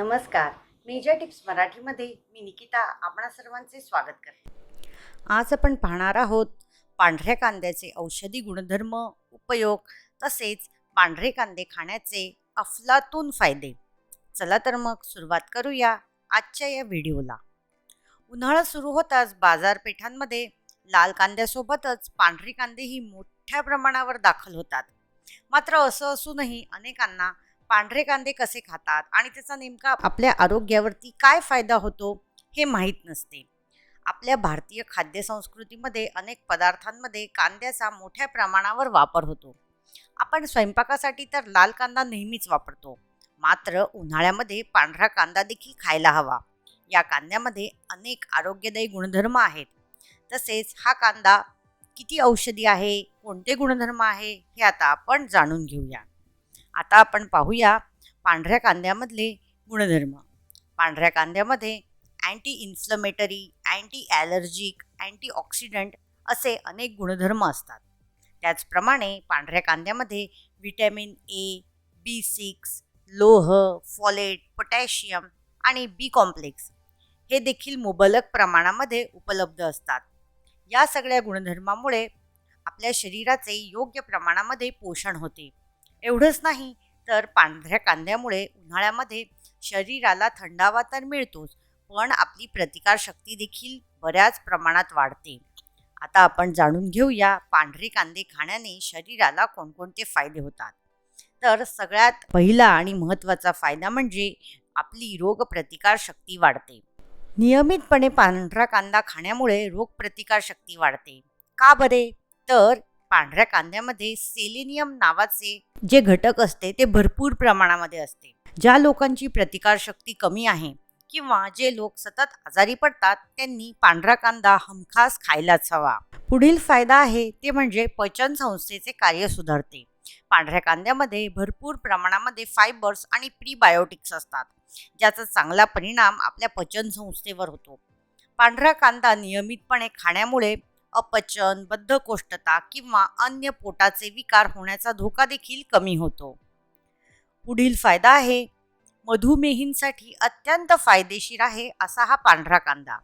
नमस्कार. Major tips मराठीमध्ये मी निकिता आपणा सर्वांचे स्वागत करते. आज आपण पाहणार आहोत पांढऱ्या कांद्याचे औषधी गुणधर्म उपयोग तसेच पांढरे कांदे खाण्याचे अफलातून फायदे. चला तर मग सुरुवात करूया आजच्या या व्हिडिओला. उन्हाळा सुरू होताच बाजारपेठांमध्ये लाल कांद्यासोबतच पांढरी कांदेही मोठ्या प्रमाणावर दाखल होतात. मात्र असं असूनही अनेकांना पांढरे कांदे कसे खातात आणि त्याचा नेमका आपल्या आरोग्यावरती काय फायदा होतो हे माहीत नसते. आपल्या भारतीय खाद्य संस्कृतीमध्ये अनेक पदार्थांमध्ये कांद्याचा मोठ्या प्रमाणावर वापर होतो. आपण स्वयंपाकासाठी तर लाल कांदा नेहमीच वापरतो. मात्र उन्हाळ्यामध्ये पांढरा कांदा देखील खायला हवा. या कांद्यामध्ये अनेक आरोग्यदायी गुणधर्म आहेत. तसेच हा कांदा किती औषधी आहे? कोणते गुणधर्म आहे? हे आता आपण जाणून घेऊया. आता आपण पाहूया पांढऱ्या कांद्यामधले गुणधर्म. पांढऱ्या कांद्यामध्ये anti inflammatory anti allergic antioxidant असे अनेक गुणधर्म असतात. त्याचप्रमाणे पांढऱ्या कांद्यामध्ये व्हिटॅमिन ए बी सिक्स लोह फॉलेट पोटॅशियम आणि बी कॉम्प्लेक्स हे देखील मुबलक प्रमाणामध्ये उपलब्ध असतात. या सगळ्या गुणधर्मामुळे आपल्या शरीराचे योग्य प्रमाणामध्ये पोषण होते. एवढंच नाही तर पांढऱ्या कांद्यामुळे उन्हाळ्यामध्ये शरीराला थंडावा तर मिळतोच पण आपली प्रतिकारशक्ती देखील बऱ्याच प्रमाणात वाढते. आता आपण जाणून घेऊया पांढरे कांदे खाण्याने शरीराला कोणकोणते फायदे होतात. तर सगळ्यात पहिला आणि महत्त्वाचा फायदा म्हणजे आपली रोगप्रतिकारशक्ती वाढते. नियमितपणे पांढरा कांदा खाण्यामुळे रोगप्रतिकारशक्ती वाढते. का बरे? तर पांढऱ्या कांद्यामध्ये सेलेनियम नावाचे जे घटक असते ते भरपूर प्रमाणामध्ये असते. ज्या लोकांची प्रतिकारशक्ती कमी आहे किंवा जे लोक सतत आजारी पडतात त्यांनी पांढरा कांदा हमखास खायलाच हवा. पुढील फायदा आहे ते म्हणजे पचन संस्थेचे कार्य सुधारते. पांढऱ्या कांद्यामध्ये भरपूर प्रमाणामध्ये फायबर्स आणि प्रीबायोटिक्स असतात ज्याचा चांगला परिणाम आपल्या पचन संस्थेवर होतो. पांढरा कांदा नियमितपणे खाण्यामुळे अपचन बद्धकोष्ठता किंवा अन्य पोटाचे विकार होण्याचा धोका देखील कमी होतो. पुढील फायदा आहे मधुमेहींसाठी अत्यंत फायदेशीर आहे असा हा पांढरा कांदा.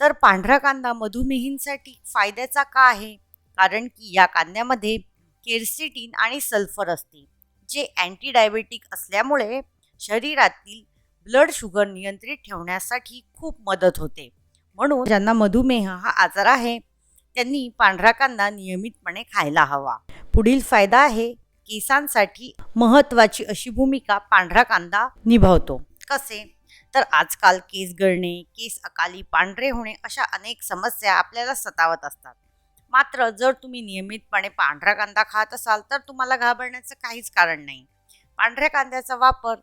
तर पांढरा कांदा मधुमेहींसाठी फायद्याचा का आहे? कारण की या कांद्यामध्ये केर्सिटीन आणि सल्फर असते जे अँटी डायबेटिक असल्यामुळे शरीरातील ब्लड शुगर नियंत्रित ठेवण्यासाठी खूप मदत होते. म्हणून ज्यांना मधुमेह हा आजार आहे त्यांनी पांढरा कांदा नियमितपणे खायला हवा. पुढील फायदा आहे केसांसाठी महत्त्वाची अशी भूमिका पांढरा कांदा निभावतो. कसे? तर आजकाल केस गळणे केस अकाली पांढरे होणे अशा अनेक समस्या आपल्याला सतावत असतात. मात्र जर तुम्ही नियमितपणे पांढरा कांदा खात असाल तर तुम्हाला घाबरण्याचं काहीच कारण नाही. पांढऱ्या कांद्याचा वापर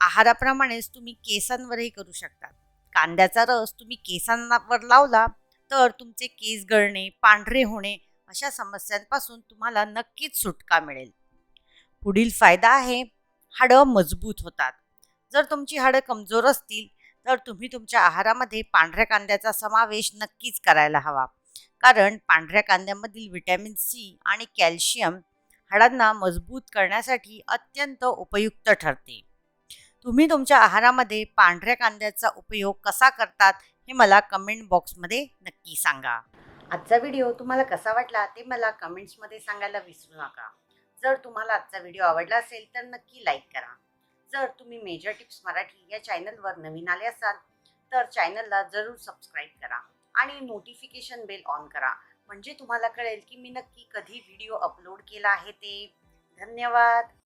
आहाराप्रमाणेच तुम्ही केसांवरही करू शकता कांद्याचा रस तुम्ही केसांवर लावला तर तुमचे केस गळणे पांढरे होणे अशा समस्यांपासून तुम्हाला नक्कीच सुटका मिळेल. पुढील फायदा आहे हाडं मजबूत होतात. जर तुमची हाडं कमजोर असतील तर तुम्ही तुमच्या आहारामध्ये पांढऱ्या कांद्याचा समावेश नक्कीच करायला हवा. कारण पांढऱ्या कांद्यामधील व्हिटॅमिन सी आणि कॅल्शियम हाडांना मजबूत करण्यासाठी अत्यंत उपयुक्त ठरते. तुम्ही तुमच्या आहारामध्ये पांढऱ्या कांद्याचा उपयोग कसा करतात हे मला कमेंट बॉक्समध्ये नक्की सांगा. आजचा व्हिडिओ तुम्हाला कसा वाटला ते मला कमेंट्समध्ये सांगायला विसरू नका. जर तुम्हाला आजचा व्हिडिओ आवडला असेल तर नक्की लाईक करा. जर तुम्ही मेजर टिप्स मराठी या चॅनलवर नवीन आले असाल तर चॅनलला जरूर सबस्क्राईब करा आणि नोटिफिकेशन बेल ऑन करा. म्हणजे तुम्हाला कळेल की मी नक्की कधी व्हिडिओ अपलोड केला आहे ते. धन्यवाद!